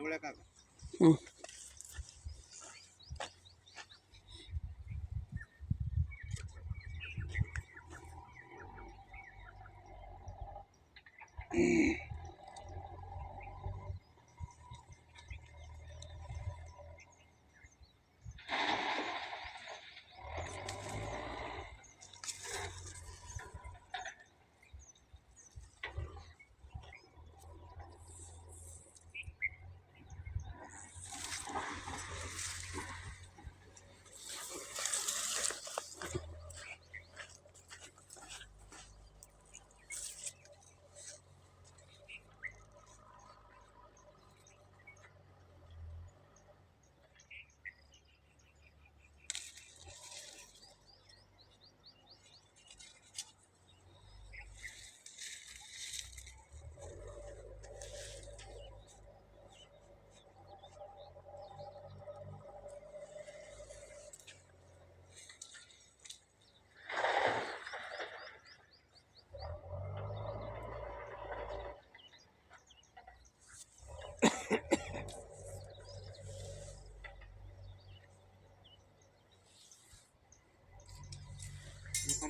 गोळ्या काका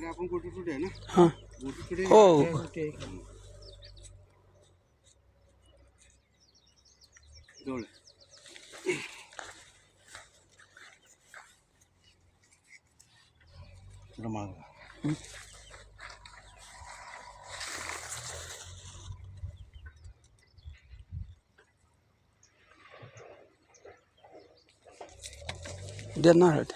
हं. खाली आपण गोटी टुटे आहे ना हां गोटी टुटे हो जवळ थोडं मागं देणार आहेत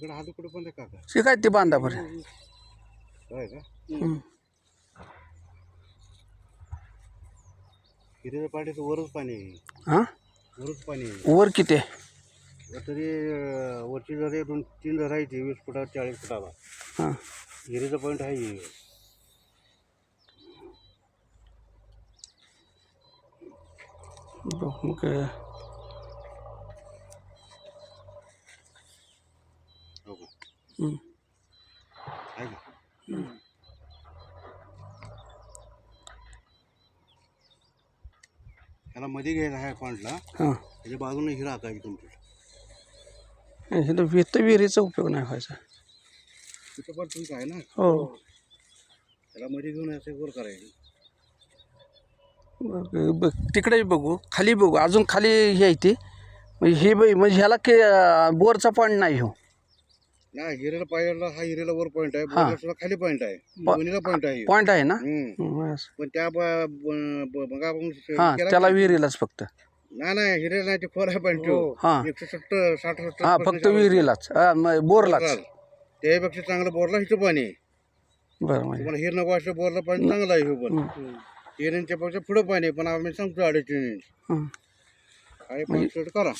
तिकडे हा तुकडे पण काका. ते ते बांधा बरं होय का. हिरेच्या पाठीचं वरच पाणी आहे. हां? वरच पाणी आहे. वर किती? आहे तरी अं, वरची जरी दोन तीन जर आहे ती वीस फुटावर चाळीस फुटाला हां. हिरेचा पॉईंट आहे. हे. बघ मग. हो का? हं. आहे का? ह्याला मध्ये घ्यायचा आहे पॉईंटला हां. त्याच्या बाजूने हिरा हाकायची कंप्लीट हे तर वित विहिरीचा उपयोग नाही व्हायचा. तिथं पण आहे ना? हो. त्याला मध्ये घेऊन असं वर करायचं. तिकडे बघू खाली बघू. अजून खाली हे आहे ते. म्हणजे हे बघ म्हणजे ह्याला के बोरचा पॉईंट नाही हो. नाही हिरेला पाहिजेला हा हिरेला वर पॉईंट आहे सुद्धा खाली पॉईंट आहे. दोन्हीला पॉईंट आहे. पॉईंट आहे ना? हम्म. हं, बस. पण त्या ब- ब- ब- मग आपण हां केला त्याला विहिरीलाच फक्त. नाही नाही हिरेला नाही ते खोर आहे. पॉईंट हां. एकशे सत्तर साठ सत्तर हां percent फक्त विहिरीलाच. हां, मग बोरलाच. चालेल. त्यापेक्षा चांगलं बोरला हिचं पाणी आहे. बरं म्हणजे तुम्हाला हिर नको असं बोरला पाणी चांगलं आहे हे पण. इंचच्या पेक्षा पुढं पाणी आहे, पण आम्ही सांगतो अडीच हं. पण सेट करा.